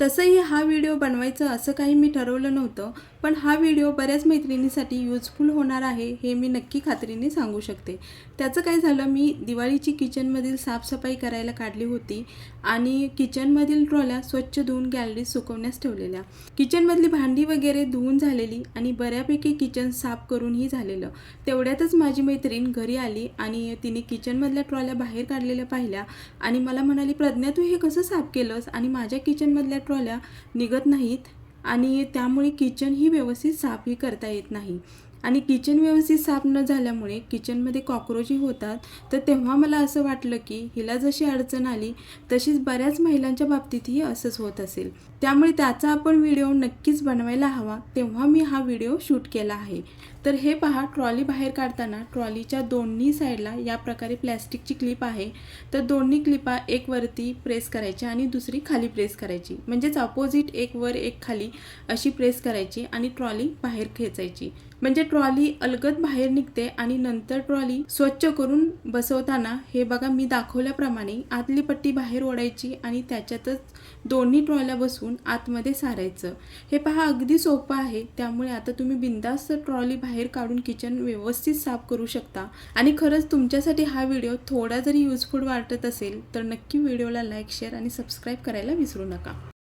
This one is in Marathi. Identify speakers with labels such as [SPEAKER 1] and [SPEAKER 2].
[SPEAKER 1] तसंही हा व्हिडिओ बनवायचं असं काही मी ठरवलं नव्हतं पण हा व्हिडिओ बऱ्याच मैत्रिणींसाठी युजफुल होणार आहे हे मी नक्की खात्रीने सांगू शकते. त्याचं काय झालं मी दिवाळीची किचनमधील साफसफाई करायला काढली होती आणि किचनमधील ट्रॉल्या स्वच्छ धुवून गॅलरीत सुकवण्यास ठेवलेल्या. किचनमधली भांडी वगैरे धुवून झालेली आणि बऱ्यापैकी किचन साफ करूनही झालेलं. तेवढ्यातच माझी मैत्रीण घरी आली आणि तिने किचनमधल्या ट्रॉल्या बाहेर काढलेल्या पाहिल्या आणि मला म्हणाली प्रज्ञा तू हे कसं साफ केलंस? आणि माझ्या किचनमधल्या ट्रॉल्या निघत नाहीत आणि त्यामुळे किचनही व्यवस्थित साफही करता येत नाही. आणि किचन व्यवस्थित साफ न झाल्यामुळे किचनमध्ये कॉक्रोचही होतात. तर तेव्हा मला असं वाटलं की हिला जशी अडचण आली तशीच बऱ्याच महिलांच्या बाबतीतही असंच होत असेल. त्यामुळे त्याचा आपण व्हिडिओ नक्कीच बनवायला हवा. तेव्हा मी हा व्हिडिओ शूट केला आहे. तर हे पहा ट्रॉली बाहेर काढताना ट्रॉलीच्या दोन्ही साईडला या प्रकारे प्लॅस्टिकची क्लिप आहे. तर दोन्ही क्लिपा एक वरती प्रेस करायची आणि दुसरी खाली प्रेस करायची. म्हणजेच अपोजिट एक वर एक खाली अशी प्रेस करायची आणि ट्रॉली बाहेर खेचायची. म्हणजे ट्रॉली अलगद बाहेर निघते आणि नंतर ट्रॉली स्वच्छ करून बसवताना हे बघा मी दाखवल्याप्रमाणे आतली पट्टी बाहेर ओढायची आणि त्याच्यातच दोन्ही ट्रॉल्या बसवून आतमध्ये सारायचं. हे पहा अगदी सोपं आहे. त्यामुळे आता तुम्ही बिंदास्त ट्रॉली बाहेर काढून किचन व्यवस्थित साफ करू शकता. आणि खरंच तुमच्यासाठी हा व्हिडिओ थोडा जरी युजफुल वाटत असेल तर नक्की व्हिडिओला लाईक शेअर आणि सबस्क्राईब करायला विसरू नका.